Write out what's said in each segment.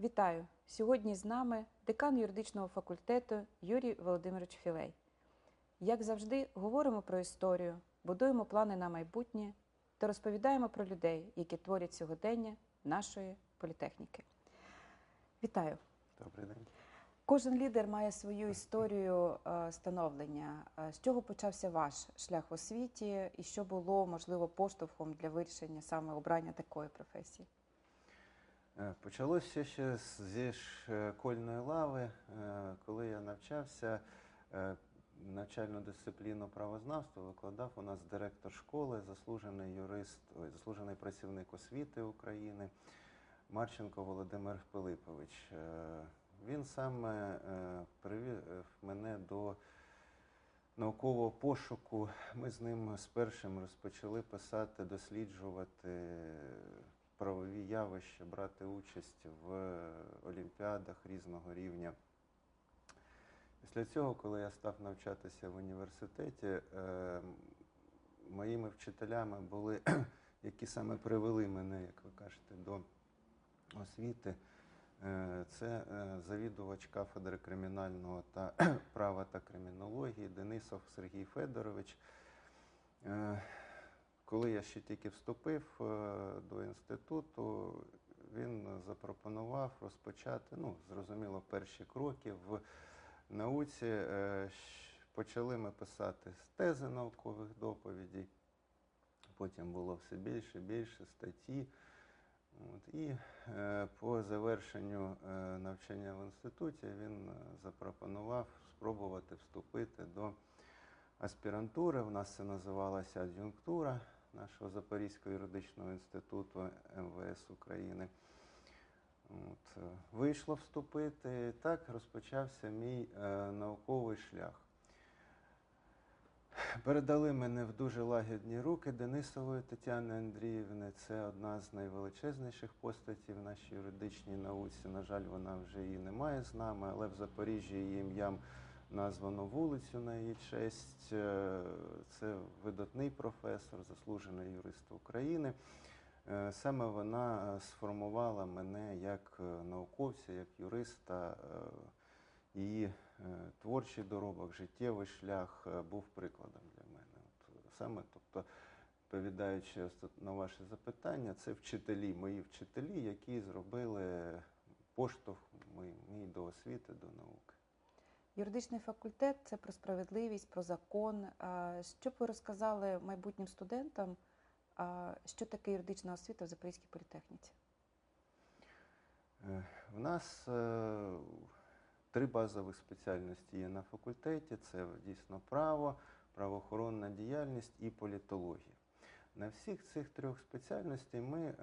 Вітаю! Сьогодні з нами декан юридичного факультету Юрій Володимирович Філей. Як завжди, говоримо про історію, будуємо плани на майбутнє та розповідаємо про людей, які творять сьогодення нашої політехніки. Вітаю! Добрий день. Кожен лідер має свою історію е, становлення. Е, З чого почався ваш шлях в освіті, і що було можливо поштовхом для вирішення саме обрання такої професії? Е, Почалося ще зі школьної лави, е, коли я навчався. е, Навчальну дисципліну правознавства викладав у нас директор школи, заслужений юрист, ой, заслужений працівник освіти України Марченко Володимир Пилипович. Е, Він саме е, привів мене до наукового пошуку. Ми з ним з першим розпочали писати, досліджувати правові явища, брати участь в олімпіадах різного рівня. Після цього, коли я став навчатися в університеті, е, моїми вчителями були, які саме привели мене, як ви кажете, до освіти. Е, Це е, завідувач кафедри кримінального та права та кримінології Денисов Сергій Федорович. Коли я ще тільки вступив е, до інституту, він запропонував розпочати, ну, зрозуміло, перші кроки в науці. Е, Почали ми писати тези наукових доповідей, потім було все більше і більше статті. От, і е, по завершенню е, навчання в інституті він запропонував спробувати вступити до аспірантури. У нас це називалася ад'юнктура нашого Запорізького юридичного інституту МВС України. От, е, вийшло вступити. Так розпочався мій е, науковий шлях. Передали мене в дуже лагідні руки Денисової Тетяни Андріївни. Це одна з найвеличезніших постатей в нашій юридичній науці. На жаль, вона вже її немає з нами, але в Запоріжжі її ім'ям названо вулицю на її честь. Е, Це видатний професор, заслужений юрист України. Е, Саме вона сформувала мене як е, науковця, як юриста. Її творчий доробок, життєвий шлях був прикладом для мене. От, саме, тобто, відповідаючи на ваше запитання, це вчителі, мої вчителі, які зробили поштовх мій, мій до освіти, до науки. Юридичний факультет це про справедливість, про закон. Що б ви розказали майбутнім студентам, що таке юридична освіта в Запорізькій політехніці? Е, В нас е, три базових спеціальності є на факультеті: це дійсно право, правоохоронна діяльність і політологія. На всіх цих трьох спеціальностей ми е,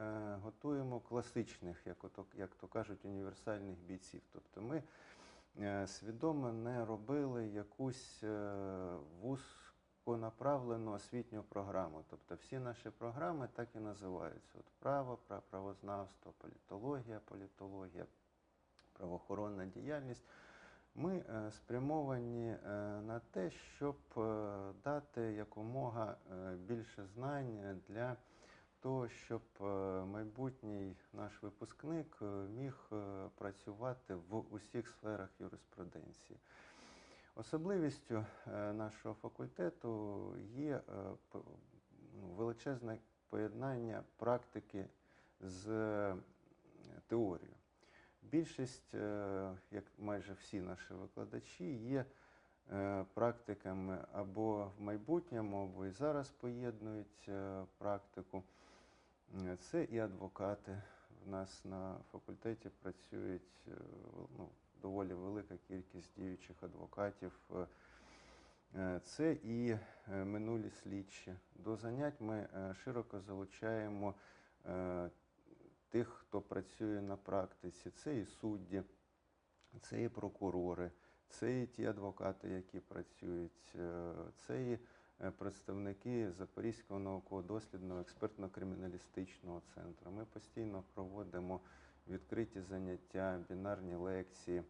готуємо класичних, як, то кажуть, універсальних бійців. Тобто ми свідомо не робили якусь е, вузьконаправлену освітню програму. Тобто всі наші програми так і називаються: От право, правознавство, політологія, політологія, правоохоронна діяльність. Ми е, спрямовані е, на те, щоб е, дати якомога е, більше знань для того, щоб е, майбутній наш випускник е, міг е, працювати в усіх сферах юриспруденції. Особливістю нашого факультету є ну, величезне поєднання практики з теорією. Більшість, як майже всі наші викладачі, є практиками або в майбутньому, або і зараз поєднують практику. Е, Це і адвокати. В нас на факультеті працюють е, ну, доволі велика кількість діючих адвокатів. Е, Це і минулі слідчі. До занять ми широко залучаємо тих, хто працює на практиці. Це і судді, це і прокурори, це і ті адвокати, які працюють, це і представники Запорізького науково-дослідного експертно-криміналістичного центру. Ми постійно проводимо відкриті заняття, бінарні лекції.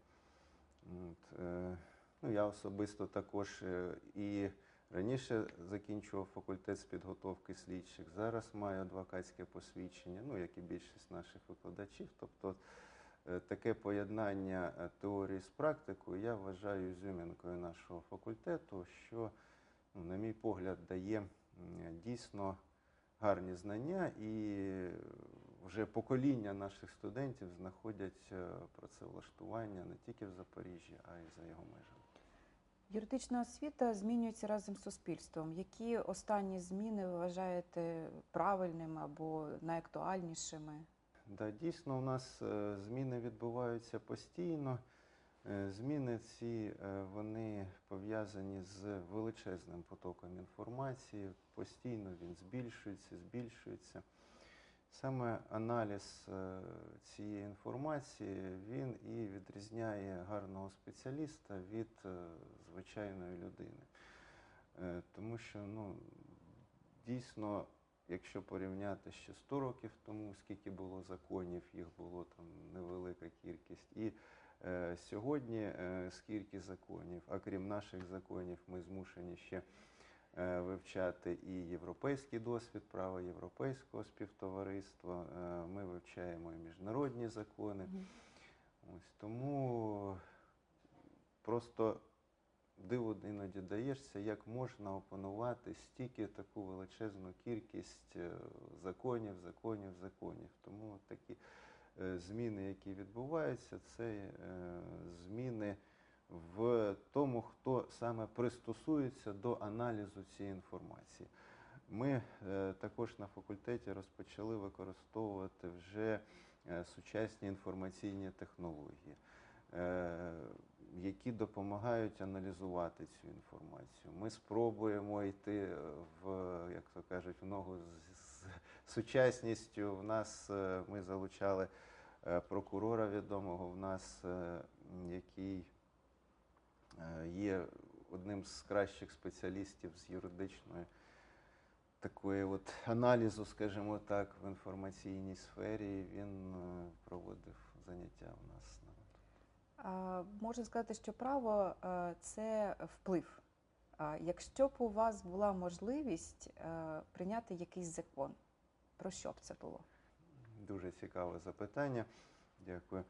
От, е, ну, я особисто також е, і раніше закінчував факультет з підготовки слідчих, зараз маю адвокатське посвідчення, ну як і більшість наших викладачів. Тобто е, таке поєднання е, теорії з практикою я вважаю ізюмінкою нашого факультету, що, на мій погляд, дає дійсно гарні знання і вже покоління наших студентів знаходять е, працевлаштування не тільки в Запоріжжі, а й за його межами. Юридична освіта змінюється разом з суспільством. Які останні зміни ви вважаєте правильними або найактуальнішими? Да, дійсно, у нас е, зміни відбуваються постійно. Е, Зміни ці е, вони пов'язані з величезним потоком інформації. Постійно він збільшується, збільшується. Саме аналіз е, цієї інформації він і відрізняє гарного спеціаліста від звичайної людини. Тому що ну, дійсно, якщо порівняти ще 100 років тому, скільки було законів, їх було там невелика кількість. І сьогодні е, скільки законів, а крім наших законів, ми змушені ще е, вивчати і європейський досвід права європейського співтовариства. Е, Ми вивчаємо і міжнародні закони. Ось тому просто диву іноді даєшся, як можна опанувати стільки таку величезну кількість е, законів, законів, законів. Тому такі е, зміни, які відбуваються, це е, зміни в тому, хто саме пристосується до аналізу цієї інформації. Ми е, також на факультеті розпочали використовувати вже е, сучасні інформаційні технології, е, які допомагають аналізувати цю інформацію. Ми спробуємо йти е, в, як то кажуть, в ногу сучасністю. В нас е, ми залучали е, прокурора відомого, в нас, е, який є одним з кращих спеціалістів з юридичної такої от аналізу, скажімо так, в інформаційній сфері. Він проводив заняття у нас. Можна сказати, що право це вплив. Якщо б у вас була можливість прийняти якийсь закон, про що б це було? Дуже цікаве запитання. Дякую.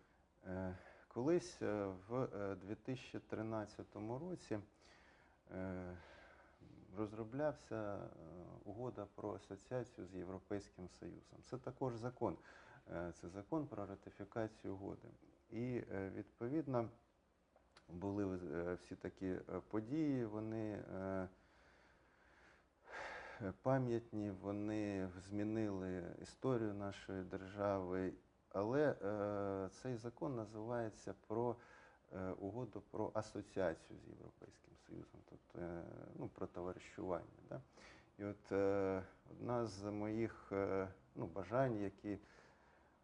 Е, Колись е, в е, 2013 році е, розроблявся е, угода про асоціацію з Європейським Союзом. Це також закон. Це закон про ратифікацію угоди. І відповідно були всі такі події, вони пам'ятні, вони змінили історію нашої держави. Але е, цей закон називається про е, угоду про асоціацію з Європейським Союзом, тобто е, ну, про товаришування. Да? І от е, одна з моїх е, ну, бажань, які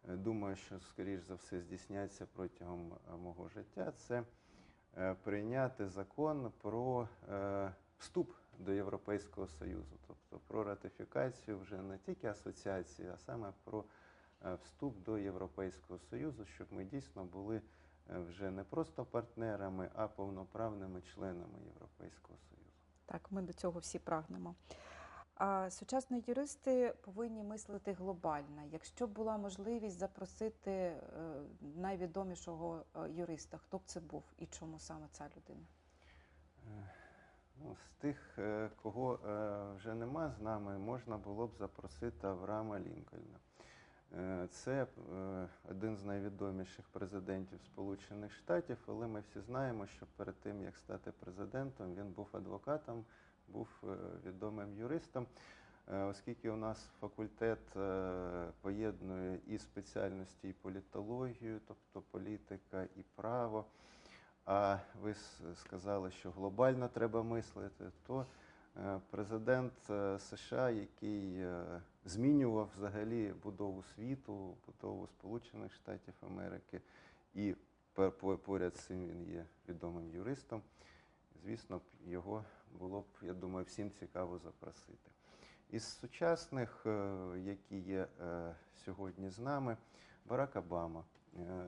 е, думаю, що скоріш за все здійсняться протягом е, мого життя, це е, прийняти закон про е, вступ до Європейського Союзу, тобто про ратифікацію вже не тільки асоціації, а саме про е, вступ до Європейського Союзу, щоб ми дійсно були е, вже не просто партнерами, а повноправними членами Європейського Союзу. Так, ми до цього всі прагнемо. А сучасні юристи повинні мислити глобально. Якщо б була можливість запросити е, найвідомішого юриста, хто б це був і чому саме ця людина? Ну, з тих, е, кого е, вже нема з нами, можна було б запросити Авраама Лінкольна. Е, Це один з найвідоміших президентів Сполучених Штатів, але ми всі знаємо, що перед тим, як стати президентом, він був адвокатом, був відомим юристом. Оскільки у нас факультет поєднує і спеціальності, і політологію, тобто політика і право. А ви сказали, що глобально треба мислити, то е, президент е, США, який е, змінював взагалі будову світу, будову Сполучених Штатів Америки, і поряд з цим він є відомим юристом. Звісно, його було б, я думаю, всім цікаво запросити. Із сучасних, які є сьогодні з нами, Барак Обама.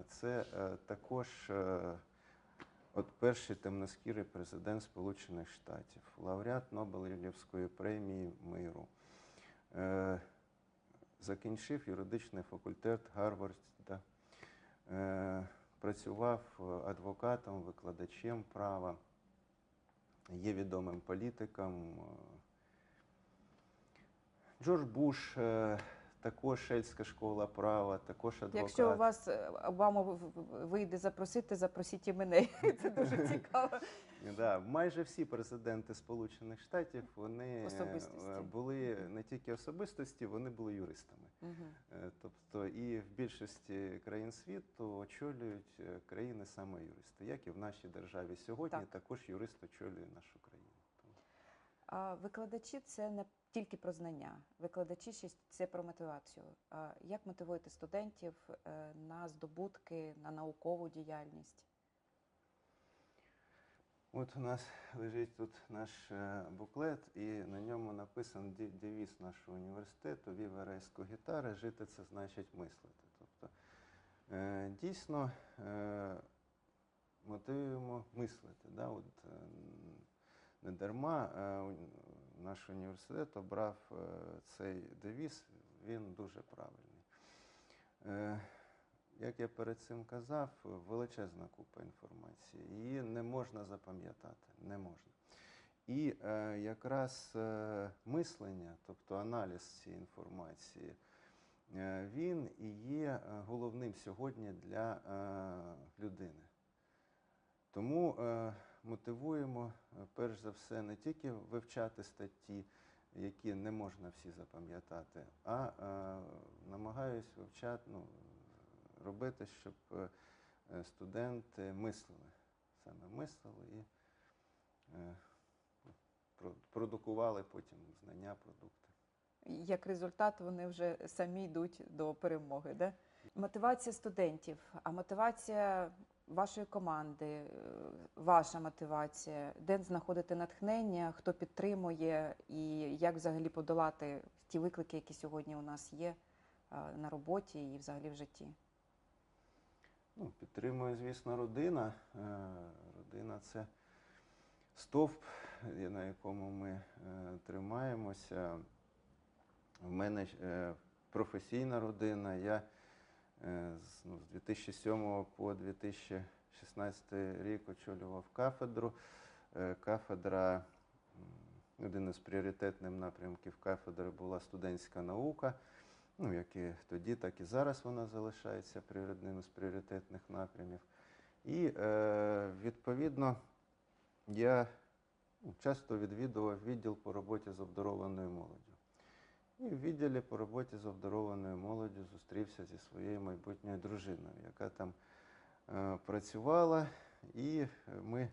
Це також от перший темноскірий президент Сполучених Штатів, лауреат Нобелівської премії миру. Е, Закінчив юридичний факультет Гарварда. Е, Працював адвокатом, викладачем права, є відомим політиком. Е, Джордж Буш, також Шельська школа права, також адвокат. Якщо у вас е, Обаму в- в- вийде запросити, запросіть і мене. Це дуже цікаво. Да, майже всі президенти Сполучених Штатів вони е, були не тільки особистості, вони були юристами. Е, Тобто і в більшості країн світу очолюють країни саме юристи, як і в нашій державі сьогодні, Так. також юрист очолює нашу країну. А викладачі це не тільки про знання. Викладачі ще це про мотивацію. Як мотивуєте студентів е, на здобутки, на наукову діяльність? От у нас лежить тут наш е, буклет, і на ньому написаний девіз нашого університету Віва Рейсько гітара. Жити це значить мислити. Тобто е, дійсно мотивуємо мислити. Да? От, не дарма наш університет обрав е, цей девіз, він дуже правильний. Е, як я перед цим казав, величезна купа інформації. Її не можна запам'ятати, не можна. І е, якраз е, мислення, тобто аналіз цієї інформації, е, він і є е, головним сьогодні для е, людини. Тому мотивуємо, е, перш за все, не тільки вивчати статті, які не можна всі запам'ятати, а е, намагаюсь вивчати, ну, робити, щоб е, студенти мислили, саме мислили і е, продукували потім знання, продукти. Як результат, вони вже самі йдуть до перемоги. Да? Мотивація студентів, а мотивація вашої команди, е, ваша мотивація, де знаходити натхнення, хто підтримує, і як взагалі подолати ті виклики, які сьогодні у нас є е, на роботі і взагалі в житті. Ну, підтримує, звісно, родина. Е, Родина це стовп, на якому ми тримаємося. В мене професійна родина. Я з, ну, з 2007 по 2016 рік очолював кафедру. Е, Кафедра, один із пріоритетних напрямків кафедри була студентська наука. Ну, як і тоді, так і зараз вона залишається одним із пріоритетних напрямів. І е, відповідно я ну, часто відвідував відділ по роботі з обдарованою молоддю. І в відділі по роботі з обдарованою молоддю зустрівся зі своєю майбутньою дружиною, яка там е, працювала, і е, ми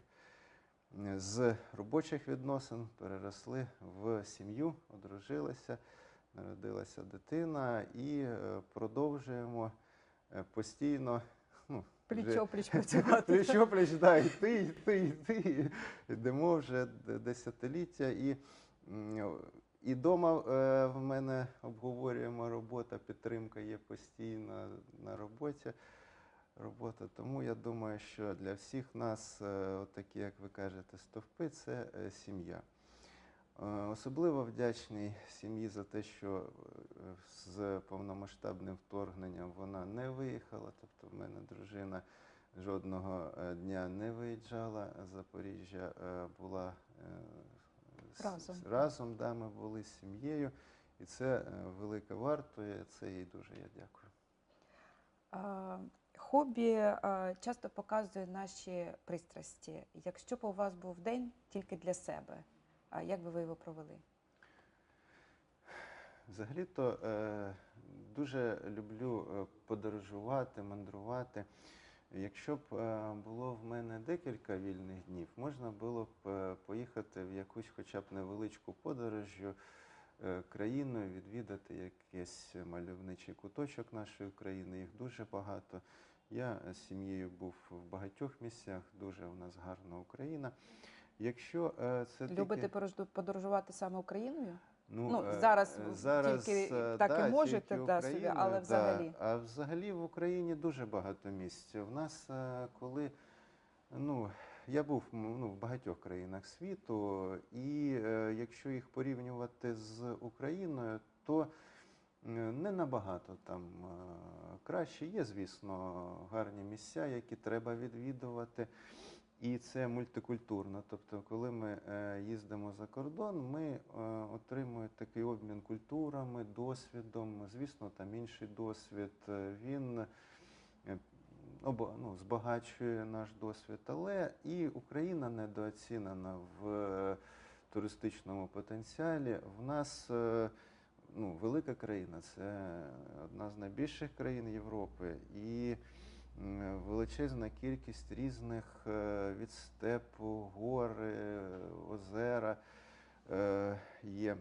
е, з робочих відносин переросли в сім'ю, одружилися народилася дитина і е, продовжуємо постійно. Ну, Пліч-опліч працювати. Пліч-опліч, да, йти, йти, йти. Йдемо вже десятиліття. І, і дома е, в мене обговорюємо робота, підтримка є постійно на роботі. Робота. Тому я думаю, що для всіх нас, е, от такі, як ви кажете, стовпи це е, сім'я. Особливо вдячний сім'ї за те, що з повномасштабним вторгненням вона не виїхала. Тобто в мене дружина жодного дня не виїжджала з Запоріжжя, була Разом. разом да, ми були з сім'єю. І це е, велике вартує, це їй дуже я дякую. Хобі часто показує наші пристрасті. Якщо б у вас був день тільки для себе, як би ви його провели? Взагалі-то е, дуже люблю е, подорожувати, мандрувати. Якщо б е, було в мене декілька вільних днів, можна було б е, поїхати в якусь хоча б невеличку подорожю е, країною, відвідати якийсь мальовничий куточок нашої країни. Їх дуже багато. Я з сім'єю був в багатьох місцях, дуже у нас гарна Україна. Якщо це Любите тільки... подорожувати саме Україною? Ну, е, зараз е, зараз тільки е, так і можете, тільки да, собі, але да. взагалі? А взагалі в Україні дуже багато місць. В нас, коли ну, я був ну, в багатьох країнах світу, і якщо їх порівнювати з Україною, то не набагато там краще. Є, звісно, гарні місця, які треба відвідувати. І це мультикультурно. Тобто, коли ми е, їздимо за кордон, ми е, отримуємо такий обмін культурами, досвідом. Звісно, там інший досвід. Е, Він е, ну, збагачує наш досвід, але і Україна недооцінена в туристичному потенціалі. В нас ну, велика країна, це одна з найбільших країн Європи. І величезна кількість різних е, від степу, гори, озера е, є.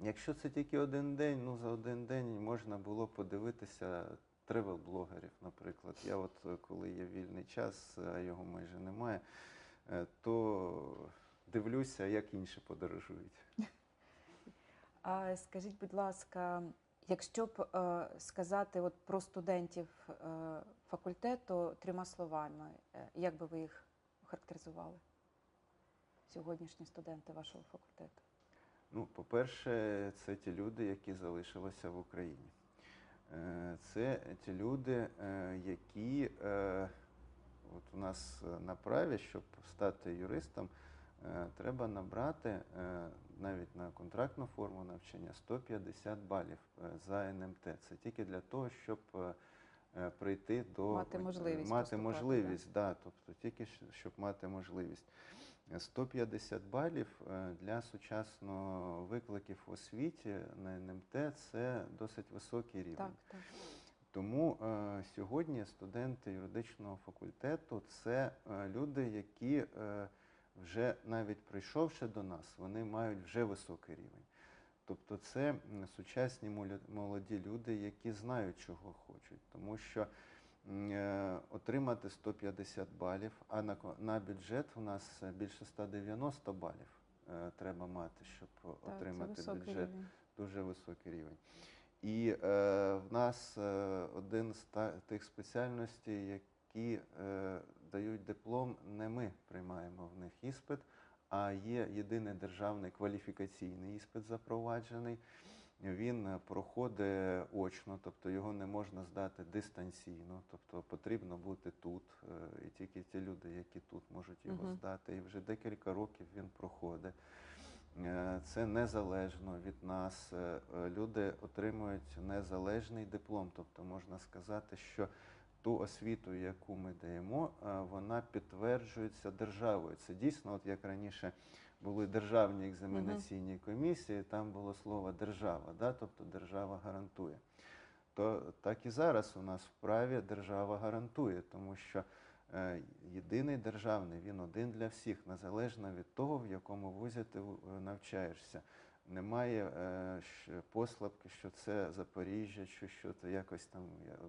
Якщо це тільки один день, ну за один день можна було подивитися тревел-блогерів, наприклад. Я от е, коли є вільний час, а його майже немає, то дивлюся, як інші подорожують. А скажіть, будь ласка, якщо б е, сказати от про студентів е, факультету трьома словами, е, як би ви їх характеризували? Сьогоднішні студенти вашого факультету? Ну, по-перше, це ті люди, які залишилися в Україні. Це ті люди, які от у нас на праві, щоб стати юристом, треба набрати навіть на контрактну форму навчання 150 балів е, за НМТ. Це тільки для того, щоб е, е, прийти до Мати можливість мати можливість, да, тобто тільки щоб мати можливість. 150 балів для сучасного викликів в освіті на НМТ це досить високий рівень. Так, так. Тому е, сьогодні студенти юридичного факультету це е, люди, які е, вже навіть прийшовши до нас, вони мають вже високий рівень. Тобто це сучасні молоді люди, які знають, чого хочуть. Тому що е, отримати 150 балів, а на, на бюджет у нас більше 190 балів е, треба мати, щоб Так, отримати бюджет рівень. дуже високий рівень. І е, в нас е, один з та, тих спеціальностей, які е, дають диплом, не ми приймаємо в них іспит, а є єдиний державний кваліфікаційний іспит запроваджений. Він е, проходить очно, тобто його не можна здати дистанційно, тобто потрібно бути тут, е, і тільки ті люди, які тут можуть його Мгм. здати. І вже декілька років він проходить. Е, Це незалежно від нас. Люди отримують незалежний диплом. Тобто можна сказати, що ту освіту, яку ми даємо, е, вона підтверджується державою. Це дійсно, от як раніше були державні екзаменаційні комісії, там було слово держава, да? тобто держава гарантує. То так і зараз у нас в праві держава гарантує, тому що е, єдиний державний, він один для всіх, незалежно від того, в якому вузі ти е, навчаєшся. Немає е, послабки, що це Запоріжжя, чи що це якось там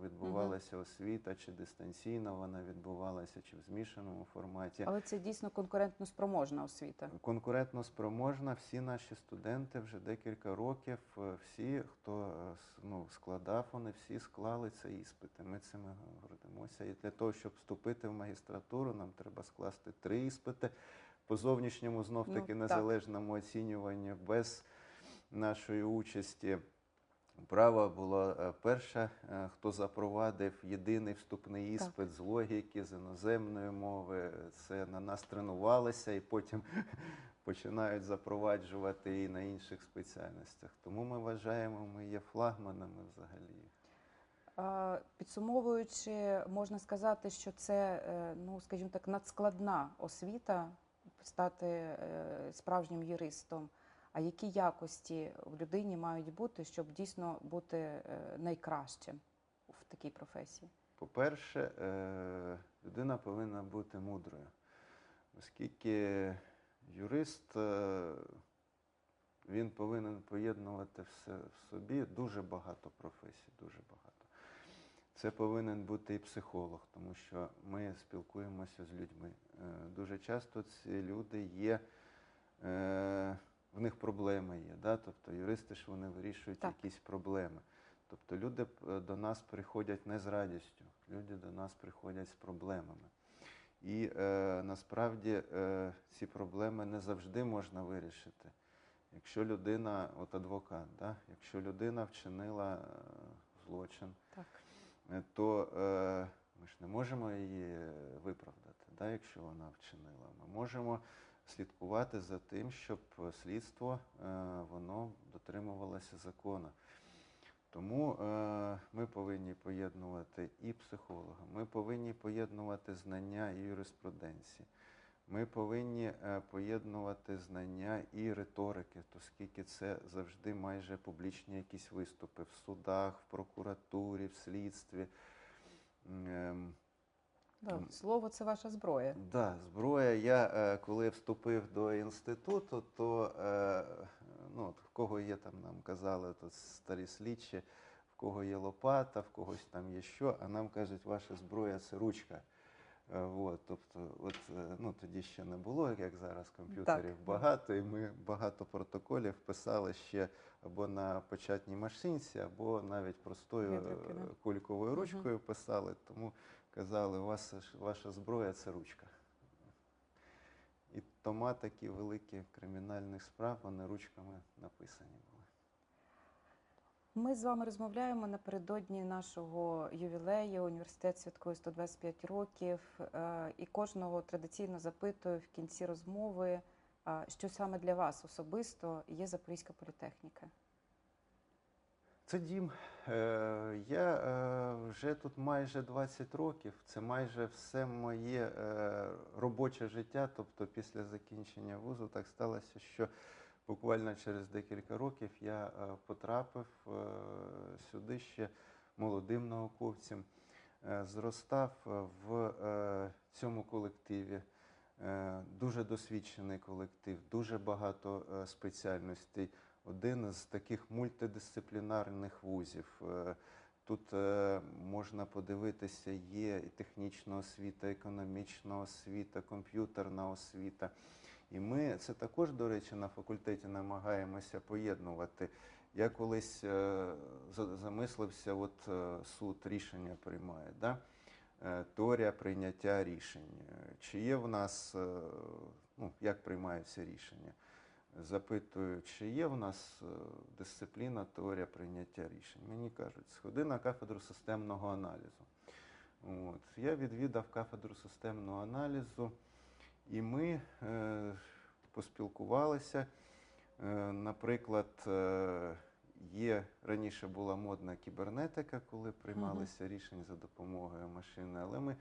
відбувалася освіта, чи дистанційно вона відбувалася, чи в змішаному форматі. Але це дійсно конкурентно спроможна освіта. Конкурентно спроможна, всі наші студенти вже декілька років, е, всі, хто е, ну, складав, вони всі склали цей іспити. Ми цим гордимося. І для того, щоб вступити в магістратуру, нам треба скласти три іспити по зовнішньому знов Ну, таки так. незалежному оцінюванні без нашої участі. Право було е, перша, е, хто запровадив єдиний вступний Так. іспит з логіки, з іноземної мови. Це на нас тренувалися і потім починають запроваджувати і на інших спеціальностях. Тому ми вважаємо, ми є флагманами взагалі. Підсумовуючи, можна сказати, що це, е, ну скажімо так, надскладна освіта стати е, справжнім юристом. А які якості в людині мають бути, щоб дійсно бути е, найкращим в такій професії? По-перше, е, людина повинна бути мудрою, оскільки юрист він повинен поєднувати все в собі дуже багато професій, дуже багато. Це повинен бути і психолог, тому що ми спілкуємося з людьми. Е, Дуже часто ці люди є, е, в них проблеми є. Да? Тобто юристи ж вони вирішують Так. якісь проблеми. Тобто люди е, до нас приходять не з радістю, люди до нас приходять з проблемами. І е, насправді е, ці проблеми не завжди можна вирішити. Якщо людина, от адвокат, да? якщо людина вчинила е, злочин, Так. Е, то е, ми ж не можемо її виправдати, да, якщо вона вчинила. Ми можемо слідкувати за тим, щоб слідство е, воно дотримувалося закону. Тому е, ми повинні поєднувати і психолога, ми повинні поєднувати знання і юриспруденції. Ми повинні е, поєднувати знання і риторики, оскільки це завжди майже публічні якісь виступи в судах, в прокуратурі, в слідстві. Ем, Да, Слово це ваша зброя. Да, зброя. Я е, коли вступив до інституту, то е, ну, в кого є там, нам казали тут старі слідчі, в кого є лопата, в когось там є що, а нам кажуть, ваша зброя це ручка. Е, от, тобто, от, е, ну, тоді ще не було, як зараз комп'ютерів Так. багато, і ми багато протоколів писали ще або на печатній машинці, або навіть простою е, кульковою ручкою писали. Тому казали, у вас ж- ваша зброя це ручка. І тома такі великі кримінальних справ, вони ручками написані були. Ми з вами розмовляємо напередодні нашого ювілею. Університет святкує 125 років, е, і кожного традиційно запитую в кінці розмови, що саме для вас особисто є Запорізька політехніка. Це дім. Е, Я е, вже тут майже 20 років. Це майже все моє е, робоче життя. Тобто, після закінчення вузу так сталося, що буквально через декілька років я е, потрапив е, сюди ще молодим науковцем, Е, зростав в цьому колективі. Дуже досвідчений колектив, дуже багато спеціальностей один з таких мультидисциплінарних вузів. Тут можна подивитися, є і технічна освіта, економічна освіта, комп'ютерна освіта. І ми це також, до речі, на факультеті намагаємося поєднувати. Я колись е, замислився, от е, суд рішення приймає. Да? Е, Теорія прийняття рішень. Чи є в нас, ну, як приймаються рішення? запитую, чи є в нас дисципліна теорія прийняття рішень. Мені кажуть, сходи на кафедру системного аналізу. От. Я відвідав кафедру системного аналізу, і ми е, поспілкувалися. Е, наприклад, е, є раніше була модна кібернетика, коли приймалися рішення за допомогою машини, але ми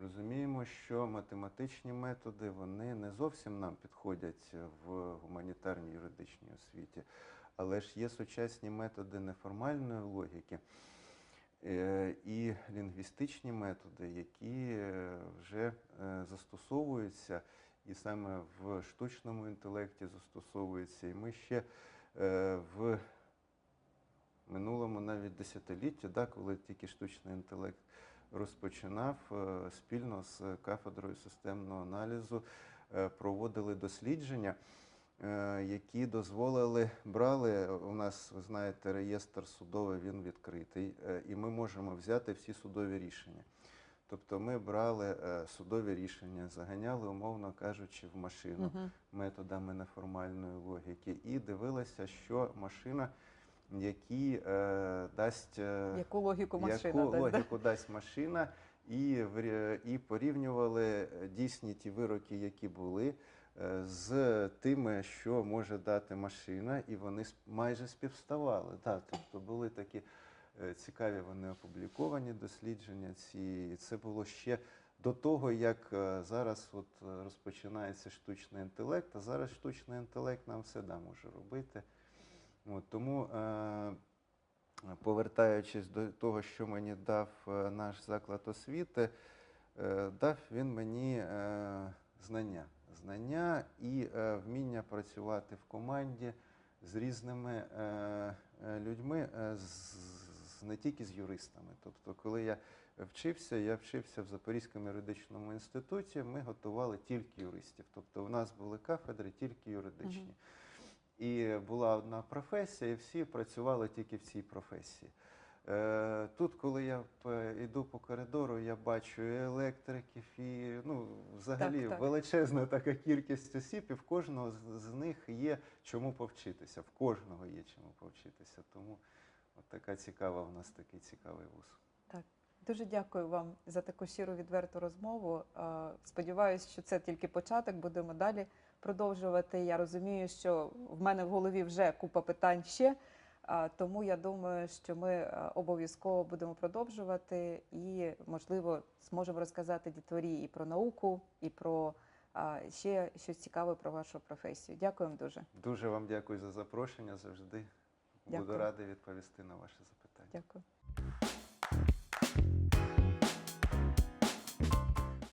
розуміємо, що математичні методи вони не зовсім нам підходять в гуманітарній юридичній освіті, але ж є сучасні методи неформальної логіки і лінгвістичні методи, які е, вже е, застосовуються і саме в штучному інтелекті застосовуються. І ми ще е, в минулому навіть десятилітті, да, коли тільки штучний інтелект розпочинав е, спільно з кафедрою системного аналізу, е, проводили дослідження, е, які дозволили, брали у нас, ви знаєте, реєстр судовий, він відкритий, е, і ми можемо взяти всі судові рішення. Тобто ми брали е, судові рішення, заганяли, умовно кажучи, в машину Мгм. методами неформальної логіки і дивилися, що машина, які е, дасть е, Яку логіку машина яку дасть, да? дасть машина, і, і порівнювали е, дійсні ті вироки, які були, е, з тими, що може дати машина, і вони майже співставали. Так, тобто були такі е, цікаві, вони опубліковані дослідження. Ці і це було ще до того, як е, зараз от е, розпочинається штучний інтелект. А зараз штучний інтелект нам все да може робити. От, тому е, повертаючись до того, що мені дав е, наш заклад освіти, е, дав він мені е, знання. Знання і е, вміння працювати в команді з різними е, е, людьми, не тільки з юристами. Тобто, коли я вчився, я вчився в Запорізькому юридичному інституті, ми готували тільки юристів. Тобто, у нас були кафедри тільки юридичні. І була одна професія, і всі працювали тільки в цій професії. Е, Тут, коли я йду по коридору, я бачу і електриків, і ну, взагалі Так, так. величезна така кількість осіб, і в кожного з, них є чому повчитися. В кожного є чому повчитися. Тому От така цікава в нас такий цікавий вуз. Дуже дякую вам за таку щиру відверту розмову. Е, Сподіваюсь, що це тільки початок. Будемо далі продовжувати. Я розумію, що в мене в голові вже купа питань ще. Тому я думаю, що ми е, обов'язково будемо продовжувати і, можливо, зможемо розказати дітворі і про науку, і про ще щось цікаве про вашу професію. Дякуємо дуже. Дуже вам дякую за запрошення. Завжди буду радий відповісти на ваші запитання. Дякую.